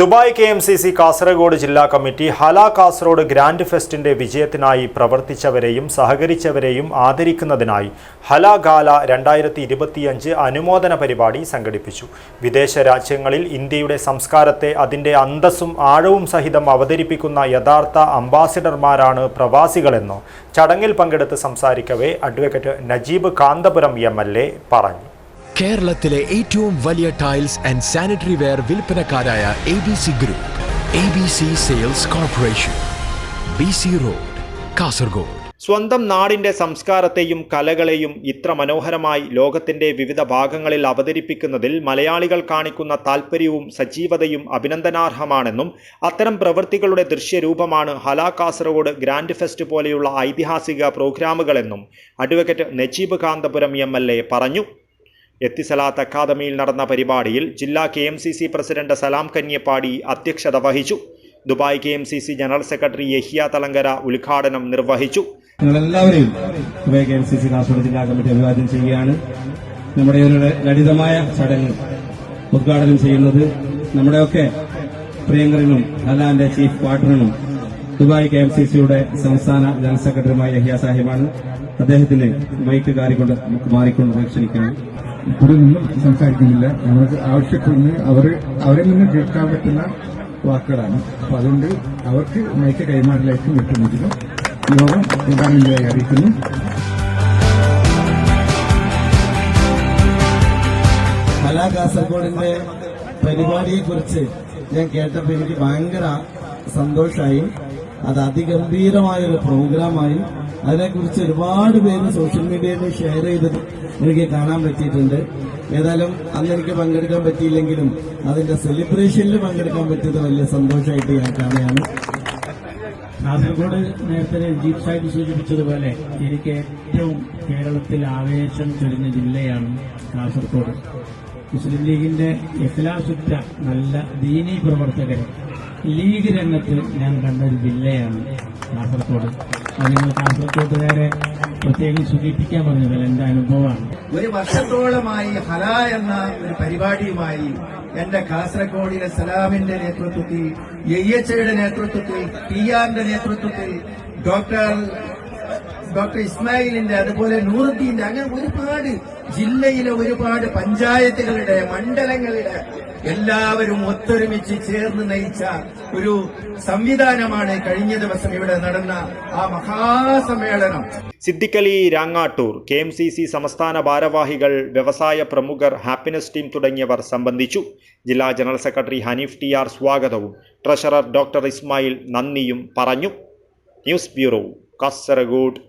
Dubai K M C C Kasaragod ജില്ലാ committee Hala Kasaragod grand ഫെസ്റ്റിന്റെ വിജയത്തിനായി പ്രവർത്തിച്ചവരെയും സഹകരിച്ചവരെയും ആദരിക്കുന്നതിനായി ഹല ഗാല രണ്ടായിരത്തി ഇരുപത്തിയഞ്ച് അനുമോദന പരിപാടി സംഘടിപ്പിച്ചു. വിദേശ രാജ്യങ്ങളിൽ ഇന്ത്യയുടെ സംസ്കാരത്തെ അതിന്റെ അന്തസ്സും ആഴവും സഹിതം അവതരിപ്പിക്കുന്ന യഥാർത്ഥ അംബാസിഡർമാരാണ് പ്രവാസികളെന്ന് ചടങ്ങിൽ പങ്കെടുത്ത് സംസാരിക്കവേ അഡ്വക്കേറ്റ് നജീബ് കാന്തപുരം എം പറഞ്ഞു. കേരളത്തിലെ ഏറ്റവും വലിയ tiles and sanitary ware വിൽപ്പനക്കാരായ A B C group A B C sales corporation B C road Kasaragod. സ്വന്തം നാടിന്റെ സംസ്കാരത്തെയും കലകളെയും ഇത്ര മനോഹരമായി ലോകത്തിന്റെ വിവിധ ഭാഗങ്ങളിൽ അവതരിപ്പിക്കുന്നതിൽ മലയാളികൾ കാണിക്കുന്ന താൽപ്പര്യവും സജീവതയും അഭിനന്ദനാർഹമാണെന്നും അത്തരം പ്രവൃത്തികളുടെ ദൃശ്യരൂപമാണ് ഹലാ കാസർഗോഡ് ഗ്രാൻഡ് ഫെസ്റ്റ് പോലെയുള്ള ഐതിഹാസിക പ്രോഗ്രാമുകളെന്നും അഡ്വക്കേറ്റ് നജീബ് കാന്തപുരം എ പറഞ്ഞു. എത്തിസലാത്ത് അക്കാദമിയിൽ നടന്ന പരിപാടിയിൽ ജില്ലാ K M C C president Salam Kanyappady അധ്യക്ഷത വഹിച്ചു. Dubai K M C C general secretary Yahiya Thalangara ഉദ്ഘാടനം നിർവഹിച്ചു. നിങ്ങളെല്ലാവരെയും Dubai K M C C Kasaragod ജില്ലാ കമ്മിറ്റി അഭിവാദ്യം ചെയ്യുകയാണ്. നമ്മുടെ ഒരു ലളിതമായ ചടങ്ങ് ഉദ്ഘാടനം ചെയ്യുന്നത് നമ്മുടെയൊക്കെ പ്രിയങ്കരനും ഹലാന്റെ chief warden Dubai K M C സിയുടെ സംസ്ഥാന ജനറൽ സെക്രട്ടറിയുമായ യഹിയ സാഹിബാണ്. അദ്ദേഹത്തിന് മൈക്ക് കാറിക്കൊണ്ട് മാറിക്കൊണ്ട് ക്ഷണിക്കണം ഇവിടെ നിന്നും സംസാരിക്കുന്നില്ല. നമുക്ക് ആവശ്യപ്പെടുന്ന അവർ അവരിൽ നിന്ന് കേൾക്കാൻ പറ്റുന്ന വാക്കുകളാണ്. അപ്പൊ അതുകൊണ്ട് അവർക്ക് മയക്ക കൈമാറലായിട്ട് വിട്ടുന്നതിന് യോഗം പ്രധാനമന്ത്രിയായി അറിയിക്കുന്നു. കലാ കാസർഗോഡിന്റെ പരിപാടിയെ കുറിച്ച് ഞാൻ കേട്ടപ്പോൾ എനിക്ക് ഭയങ്കര സന്തോഷമായി അത് അതിഗംഭീരമായ ഒരു പ്രോഗ്രാമായി. അതിനെക്കുറിച്ച് ഒരുപാട് പേര് സോഷ്യൽ മീഡിയയിൽ ഷെയർ ചെയ്തത് എനിക്ക് കാണാൻ പറ്റിയിട്ടുണ്ട്. ഏതായാലും അന്ന് എനിക്ക് പങ്കെടുക്കാൻ പറ്റിയില്ലെങ്കിലും അതിന്റെ സെലിബ്രേഷനിൽ പങ്കെടുക്കാൻ പറ്റിയത് വലിയ സന്തോഷമായിട്ട് ഞാൻ കാണുകയാണ്. കാസർഗോഡ് നേരത്തെ രഞ്ജീത് സാഹിബ് സൂചിപ്പിച്ചതുപോലെ എനിക്ക് ഏറ്റവും കേരളത്തിൽ ആവേശം ചൊരിഞ്ഞ ജില്ലയാണ് കാസർഗോഡ്. മുസ്ലിം ലീഗിന്റെ എഖ്ലാസുറ്റ നല്ല ദീനീ പ്രവർത്തകരെ ലീഗ് രംഗത്ത് ഞാൻ കണ്ട ഒരു ജില്ലയാണ് കാസർഗോഡ്. നിങ്ങൾ കാസർഗോഡുകാരെ പ്രത്യേകം സൂചിപ്പിക്കാൻ പറഞ്ഞതല്ല എന്റെ അനുഭവമാണ്. ഒരു വർഷത്തോളമായി ഹല എന്ന ഒരു പരിപാടിയുമായി എന്റെ കാസർഗോഡിലെ സലാമിന്റെ നേതൃത്വത്തിൽ എ എച്ച് ഐയുടെ നേതൃത്വത്തിൽ പി ആറിന്റെ നേതൃത്വത്തിൽ ഡോക്ടർ ഡോക്ടർ ഇസ്മായിലിന്റെ അതുപോലെ നൂറുദ്ദീന്റെ അങ്ങനെ ഒരുപാട് ജില്ലയിലെ ഒരുപാട് പഞ്ചായത്തുകളുടെ മണ്ഡലങ്ങളുടെ എല്ലാവരും ഒത്തൊരുമിച്ച് ചേർന്ന് നയിച്ച ഒരു സംവിധാനമാണ് കഴിഞ്ഞ ദിവസം ഇവിടെ നടന്ന ആ മഹാസമ്മേളനം. Siddiqali Rangattur K M C C സംസ്ഥാന ഭാരവാഹികൾ വ്യവസായ പ്രമുഖർ ഹാപ്പിനെസ് ടീം തുടങ്ങിയവർ സംബന്ധിച്ചു. ജില്ലാ general secretary Haneef T R സ്വാഗതവും ട്രഷറർ ഡോക്ടർ ഇസ്മായിൽ നന്ദിയും പറഞ്ഞു. News bureau Kasaragod.